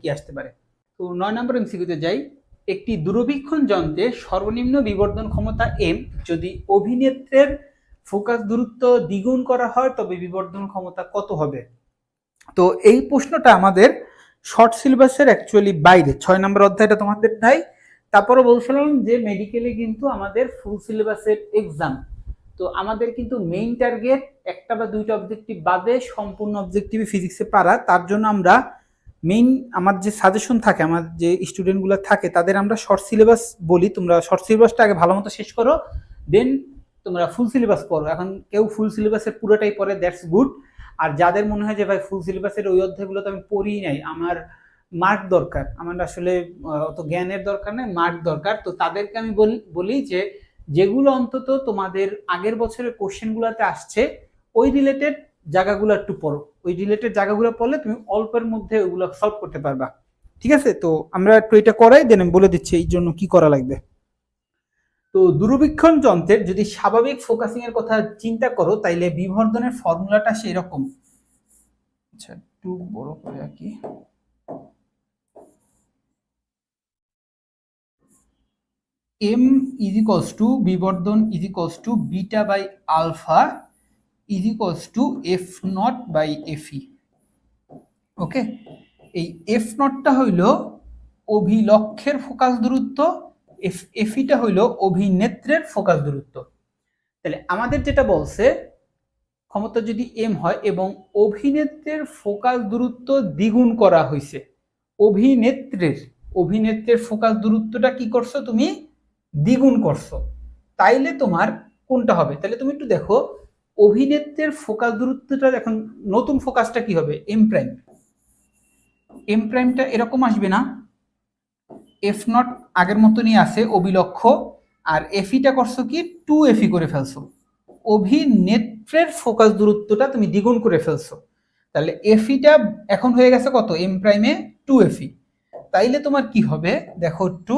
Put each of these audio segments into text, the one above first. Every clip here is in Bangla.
কি আসতে পারে? তো নয় নম্বর এমসিকিউতে যাই। একটি দূরবীক্ষণ যন্ত্রে সর্বনিম্ন বিবর্ধন ক্ষমতা এম যদি অভিনেত্রের ফোকাস দূরত্ব দ্বিগুণ করা হয়, তবে বিবর্ধন ক্ষমতা কত হবে? তো এই প্রশ্নটা আমাদের শর্ট সিলেবাসের অ্যাকচুয়ালি বাইরে। ছয় নম্বর অধ্যায়টা তোমাদের নাই তারপরে বলছিলাম যে মেডিকেলে কিন্তু আমাদের ফুল সিলেবাসের এক্সাম তো আমাদের কিন্তু মেইন টার্গেট একটা বা দুইটা অবজেক্টিভ বাদে সম্পূর্ণ অবজেক্টিভে ফিজিক্সে পারা। তার জন্য আমরা মেইন আমার যে সাজেশন থাকে, আমার যে স্টুডেন্টগুলো থাকে, তাদের আমরা শর্ট সিলেবাস বলি। তোমরা শর্ট সিলেবাসটা আগে ভালো মতো শেষ করো দেন তোমরা ফুল সিলেবাস পড়ো। এখন কেউ ফুল সিলেবাসের পুরোটাই পড়ে দ্যাটস গুড আর যাদের মনে হয় যে, ভাই ফুল সিলেবাসের ওই অধ্যায়গুলো তো আমি পড়িই নাই, আমার মার্ক দরকার। আমার আসলে অত জ্ঞানের দরকার নেই মার্ক দরকার। তো তাদেরকে আমি বলি যে, যেগুলো অন্তত তোমাদের আগের বছরের কোশ্চেনগুলোতে আসছে, ওই রিলেটেড জায়গাগুলো একটু পড়ো। ওই রিলেটেড জায়গাগুলো পড়লে তুমি অল্পের মধ্যে ওগুলো সলভ করতে পারবা। ঠিক আছে? তো আমরা একটু এটা করাই দেন বলে দিচ্ছি এই জন্য কি করা লাগবে। তো দূরবীক্ষণ যন্ত্রের যদি স্বাভাবিক ফোকাসিং এর কথা চিন্তা করো, তাইলে বিবর্ধনের ফর্মুলাটা সেই রকম আচ্ছা একটু বড় করে আঁকি। M is to বিবর্ধন is to beta by alpha is equals to F naught by FE okay এই এফ নটটা হইল অভিলক্ষের ফোকাস দূরত্ব এফ এফিটা হইল অভিনেত্রের ফোকাস দূরত্ব। তাহলে আমাদের যেটা বলছে, ক্ষমতা যদি এম হয় এবং অভিনেত্রের ফোকাস দূরত্ব দ্বিগুণ করা হয়েছে অভিনেত্রের অভিনেত্রের ফোকাস দূরত্বটা কি করছ তুমি? দ্বিগুণ করছ। তাইলে তোমার কোনটা হবে? তাহলে তুমি একটু দেখো অভিনেত্রের ফোকাস দূরত্বটা এখন নতুন ফোকাসটা কি হবে? এম প্রাইম এম প্রাইমটা এরকম আসবে না। এফ নট আগের মতনই আছে অভিলক্ষ আর এফিটা করছ কি? টু এফি করে ফেলছো। অভিনেত্রের ফোকাস দূরত্বটা তুমি দ্বিগুণ করে ফেলছো। তাহলে এফিটা এখন হয়ে গেছে কত? এম প্রাইমে টু এফি তাইলে তোমার কি হবে? দেখো একটু।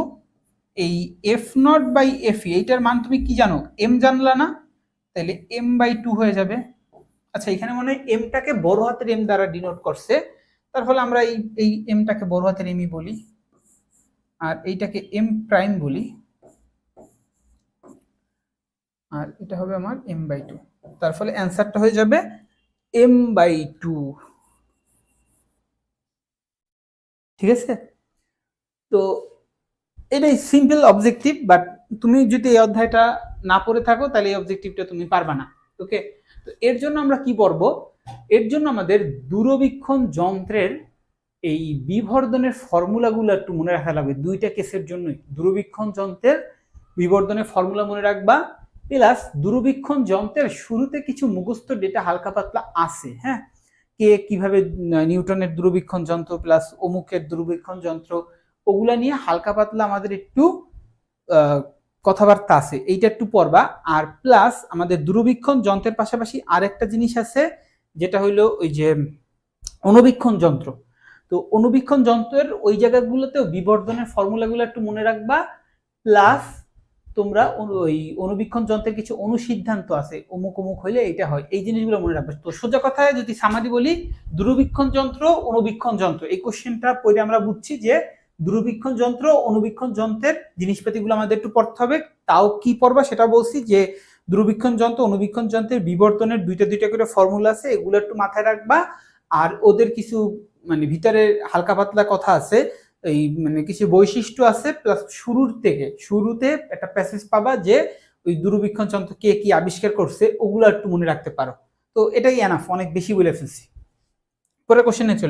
এই এফ নট বাই এফি এইটার মান তুমি কি জানো? এম জানলা না? তাহলে এম বাই টু হয়ে যাবে। আচ্ছা এখানে মনে হয় এমটাকে বড় হাতের এম দ্বারা ডিনোট করছে। তার ফলে আমরা এই এই এমটাকে বড় হাতের এমই বলি। আর এইটাকে এম প্রাইম বলি। আর এটা হবে আমার এম বাই টু তার ফলে অ্যান্সারটা হয়ে যাবে এম বাই টু ঠিক আছে? তো এটাই সিম্পল অবজেক্টিভ বাট তুমি যদি এই অধ্যায়টা না পড়ে থাকো, তাহলে এই অবজেক্টিভটা তুমি পারবা না। ওকে তো এর জন্য আমরা কি পড়ব? এর জন্য আমাদের দূরবীক্ষণ যন্ত্রের এই বিবর্ধনের ফর্মুলাগুলো একটু মনে রাখা লাগবে। দুইটা কেসের জন্যই। দূরবীক্ষণ যন্ত্রের বিবর্ধনের ফর্মুলা মনে রাখবা, প্লাস দূরবীক্ষণ যন্ত্রের শুরুতে কিছু মুখস্থ ডেটা হালকা পাতলা আছে হ্যাঁ? কে কীভাবে নিউটনের দূরবীক্ষণ যন্ত্র, প্লাস অমুকের দূরবীক্ষণ যন্ত্র, ওগুলা নিয়ে হালকা পাতলা আমাদের একটু কথাবার্তা আছে, এইটা একটু পড়বা। আর প্লাস আমাদের দূরবীক্ষণ যন্ত্রের পাশাপাশি আরেকটা জিনিস আছে, যেটা হইল ওই যে অনুবীক্ষণ যন্ত্র। তো অনুবীক্ষণ যন্ত্রের ওই জায়গাগুলোতেও বিবর্ধনের ফর্মুলাগুলো একটু মনে রাখবা। প্লাস তোমরা ওই অনুবীক্ষণ যন্ত্রের কিছু অনুসিদ্ধান্ত আছে, অমুক অমুক হইলে এটা হয়। এই জিনিসগুলো মনে রাখবে। তো সোজা কথায় যদি সামাদি বলি, দূরবীক্ষণ যন্ত্র, অনুবীক্ষণ যন্ত্র। এই কোশ্চেনটা পড়ে আমরা বুঝছি যে দূরবীক্ষণ যন্ত্র অনুবীক্ষণ যন্ত্রের জিনিসপাতিগুলো আমাদের একটু পড়তে হবে। তাও কি পড়বা সেটা বলছি যে, দূরবীক্ষণ যন্ত্র অনুবীক্ষণ যন্ত্রের বিবর্তনের দুইটা দুইটা করে ফর্মুলা আছে, এগুলো একটু মাথায় রাখবা। আর ওদের কিছু মানে ভিতরে হালকা পাতলা কথা আছে, এই মানে কিছু বৈশিষ্ট্য আছে প্লাস শুরুর থেকে, শুরুতে একটা প্যাসেজ পাবা যে, ওই দূরবীক্ষণ যন্ত্র কে কি আবিষ্কার করছে, ওগুলো একটু মনে রাখতে পারো। তো এটাই এনাফ অনেক বেশি বলে ফেলছি। পরের কোশ্চেনে চলে